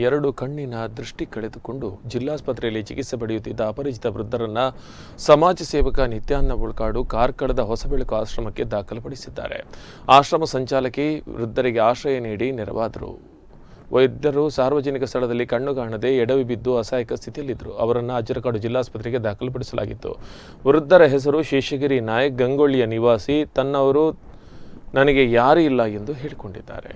ಎರಡು ಕಣ್ಣಿನ ದೃಷ್ಟಿ ಕಳೆದುಕೊಂಡು ಜಿಲ್ಲಾಸ್ಪತ್ರೆಯಲ್ಲಿ ಚಿಕಿತ್ಸೆ ಪಡೆಯುತ್ತಿದ್ದ ಅಪರಿಚಿತ ವೃದ್ಧರನ್ನ ಸಮಾಜ ಸೇವಕ ನಿತ್ಯಾನ್ನ ಉಳ್ಕಾಡು ಕಾರ್ಕಳದ ಹೊಸಬೆಳಕು ಆಶ್ರಮಕ್ಕೆ ದಾಖಲುಪಡಿಸಿದ್ದಾರೆ. ಆಶ್ರಮ ಸಂಚಾಲಕಿ ವೃದ್ಧರಿಗೆ ಆಶ್ರಯ ನೀಡಿ ನೆರವಾದರು. ವೈದ್ಯರು ಸಾರ್ವಜನಿಕ ಸ್ಥಳದಲ್ಲಿ ಕಣ್ಣು ಕಾಣದೆ ಎಡವಿ ಬಿದ್ದು ಅಸಹಾಯಕ ಸ್ಥಿತಿಯಲ್ಲಿದ್ದರು. ಅವರನ್ನು ಅಜ್ಜರಕಾಡು ಜಿಲ್ಲಾಸ್ಪತ್ರೆಗೆ ದಾಖಲುಪಡಿಸಲಾಗಿತ್ತು. ವೃದ್ಧರ ಹೆಸರು ಶೇಷಗಿರಿ ನಾಯಕ್ ಗಂಗೊಳ್ಳಿಯ ನಿವಾಸಿ. ತನ್ನವರು ನನಗೆ ಯಾರೂ ಇಲ್ಲ ಎಂದು ಹೇಳಿಕೊಂಡಿದ್ದಾರೆ.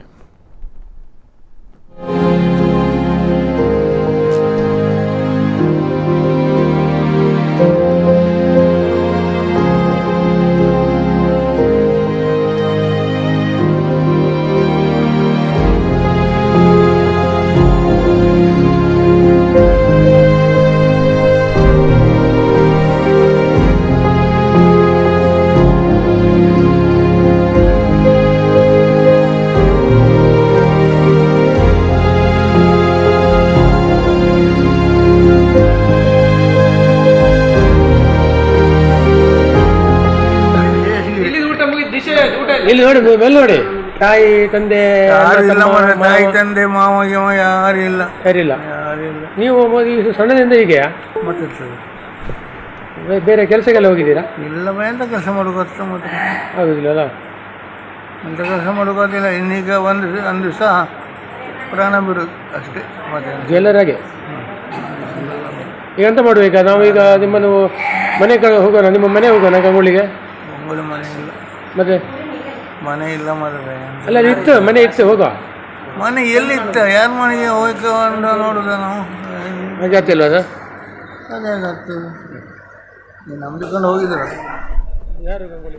ಇಲ್ಲ. ನೋಡಿ ಮೇಲೆ ನೋಡಿ. ತಾಯಿ ತಂದೆ ಯಾರು ಇಲ್ಲ ತಾಯಿ ಮಾವ, ತಂದೆ ಮಾವ ಗಿವ ಯಾರಿಲ್ಲ. ಯಾರಿಲ್ಲ ಯಾರಿಲ್ಲ. ನೀವು ಮೊದ್ಲು ಈ ಸಣ್ಣದಿಂದ ಹೀಗೆ ಮತ್ತೆ ಸರ್ ಬೇ- ಬೇರೆ ಕೆಲಸಕ್ಕೆಲ್ಲ ಹೋಗಿದ್ದೀರಾ? ಇಲ್ಲ ಎಂತ ಕೆಲಸ ಮಾಡೋಕತ್ತ ಮತ್ತೆ? ಆಗುದಿಲ್ಲ ಎಂತ ಕೆಲಸ ಮಾಡೋಕೋದಿಲ್ಲ ಇನ್ನೀಗ ಒಂದು ಒಂದು ದಿವಸ ಪ್ರಾಣ ಬಿಡುದು ಅಷ್ಟೇ ಮತ್ತೆ. ಜ್ಯುವೆಲ್ಲರಾಗೆ ಈಗ ಎಂತ ಮಾಡುವ ನಾವು ಈಗ ನಿಮ್ಮನ್ನು ಮನೆ ಕಡೆ ಹೋಗೋಣ ನಿಮ್ಮ ಮನೆ ಹೋಗೋಣ ಗಂಗೊಳ್ಳಿಗೆ ಮನೆ ಇಲ್ಲ. ಮತ್ತೆ? ಮನೆ ಇಲ್ಲ ಮದುವೆ ಅಲ್ಲ ಅಲ್ಲಿ ಇತ್ತು ಮನೆ ಇತ್ತು ಹೋಗುವ ಮನೆ ಎಲ್ಲಿತ್ತ? ಯಾರ ಮನೆಗೆ ಹೋಯ್ಕೊಂಡು ನೋಡುದ ನಾವು? ಆಗ್ತಿಲ್ವಾ ಅದು. ಅದೇ ನೀವು ನಂಬಿಕೊಂಡು ಹೋಗಿದ್ರು ಯಾರು ಗಂಗೊಳ್ಳಿ